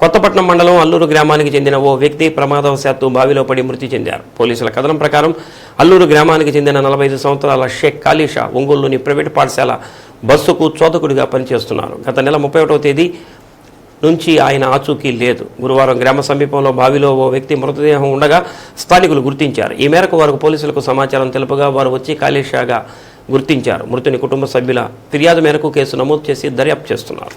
కొత్తపట్నం మండలం అల్లూరు గ్రామానికి చెందిన ఓ వ్యక్తి ప్రమాదవశాత్తు బావిలో పడి మృతి చెందారు. పోలీసుల కథనం ప్రకారం అల్లూరు గ్రామానికి చెందిన నలభై ఐదు సంవత్సరాల షేక్ కాలీషా ఒంగోలులోని ప్రైవేట్ పాఠశాల బస్సుకు చోదకుడిగా పనిచేస్తున్నారు. గత నెల ముప్పై ఒకటో తేదీ నుంచి ఆయన ఆచూకీ లేదు. గురువారం గ్రామ సమీపంలో బావిలో ఓ వ్యక్తి మృతదేహం ఉండగా స్థానికులు గుర్తించారు. ఈ మేరకు వారు పోలీసులకు సమాచారం తెలుపగా వారు వచ్చి కాళేషాగా గుర్తించారు. మృతుని కుటుంబ సభ్యుల ఫిర్యాదు మేరకు కేసు నమోదు చేసి దర్యాప్తు చేస్తున్నారు.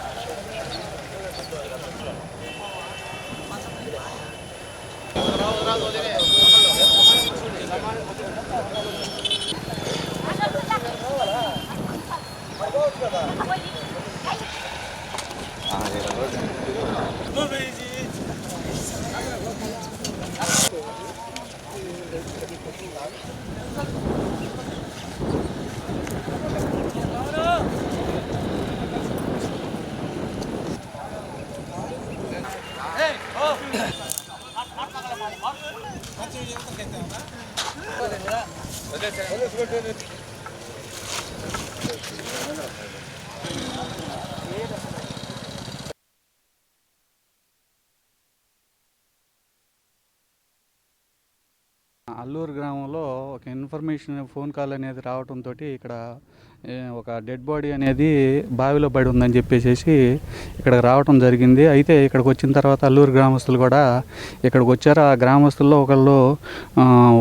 어제 그럴 때는 అల్లూరు గ్రామంలో ఒక ఇన్ఫర్మేషన్ ఫోన్ కాల్ అనేది రావడంతో ఇక్కడ ఒక డెడ్ బాడీ అనేది బావిలో పడి ఉందని చెప్పేసి ఇక్కడికి రావడం జరిగింది. అయితే ఇక్కడికి వచ్చిన తర్వాత అల్లూరు గ్రామస్తులు కూడా ఇక్కడికి వచ్చారు. ఆ గ్రామస్తుల్లో ఒకళ్ళు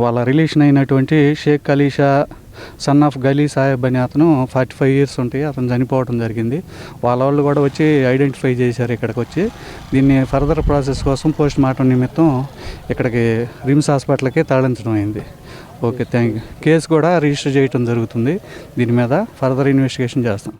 వాళ్ళ రిలేషన్ అయినటువంటి షేక్ ఖలీషా సన్ ఆఫ్ గలీ సాహెబ్ అని అతను ఫార్టీ ఫైవ్ ఇయర్స్ ఉంటాయి అతను చనిపోవడం జరిగింది. వాళ్ళ వాళ్ళు కూడా వచ్చి ఐడెంటిఫై చేశారు ఇక్కడికి వచ్చి. దీన్ని ఫర్దర్ ప్రాసెస్ కోసం పోస్ట్ మార్టం నిమిత్తం ఇక్కడికి రిమ్స్ హాస్పిటల్కి తరలించడం అయింది. Okay thank you. కేసు కూడా రిజిస్టర్ చేయటం జరుగుతుంది. దీని మీద ఫర్దర్ ఇన్వెస్టిగేషన్ చేస్తాం.